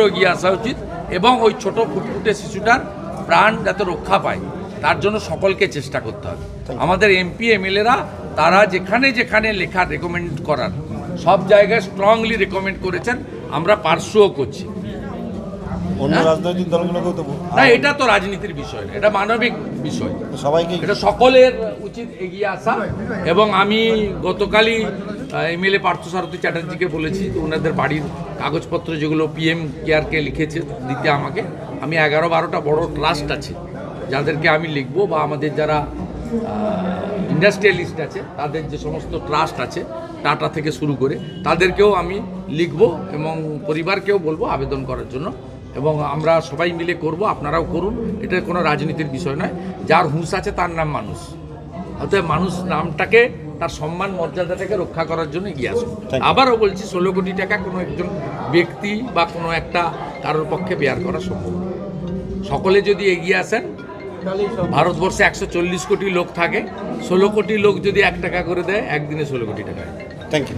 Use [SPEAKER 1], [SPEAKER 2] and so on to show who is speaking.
[SPEAKER 1] এগিয়ে আসা উচিত এবং ওই ছোট ফুটফুটে শিশুটার প্রাণ যাতে রক্ষা পায় তার জন্য সকলকে চেষ্টা করতে হবে। আমাদের এমপি এমএলএরা তারা যেখানে যেখানে লেখা রেকমেন্ড করার সব জায়গায় স্ট্রংলি রেকমেন্ড করেছেন আমরা পার্শ্বও করছি। হ্যাঁ? না এটা তো রাজনীতির বিষয় না এটা মানবিক বিষয়।
[SPEAKER 2] সবাইকে
[SPEAKER 1] এটা সকলের উচিত এগিয়ে আসা। এবং আমি গতকালই এমএলএ পার্থসারথী চ্যাটার্জিকে বলেছি, ওনাদের বাড়ির কাগজপত্র যেগুলো পিএম কেয়ারকে লিখেছে দিতে আমাকে, আমি এগারো বারোটা বড় ট্রাস্ট আছে, যাদেরকে আমি লিখব বা আমাদের যারা ইন্ডাস্ট্রিয়ালিস্ট আছে, তাদের যে সমস্ত ট্রাস্ট আছে, টাটা থেকে শুরু করে, তাদেরকেও আমি লিখব এবং পরিবারকেও বলব আবেদন করার জন্য এবং আমরা সবাই মিলে করব, আপনারাও করুন, এটা কোনো রাজনীতির বিষয় নয়, যার হুঁশ আছে তার নাম মানুষ, অতএব মানুষ নামটাকে তার সম্মান মর্যাদাটাকে রক্ষা করার জন্য এগিয়ে
[SPEAKER 2] আসবে
[SPEAKER 1] আবারও বলছি ষোলো কোটি টাকা কোনো একজন ব্যক্তি বা কোনো একটা কারোর পক্ষে বেয়ার করা সম্ভব সকলে যদি এগিয়ে আসেন ভারতবর্ষে একশো চল্লিশ কোটি লোক থাকে। ষোলো কোটি লোক যদি এক টাকা করে দেয় একদিনে ষোলো কোটি টাকা।
[SPEAKER 2] Thank you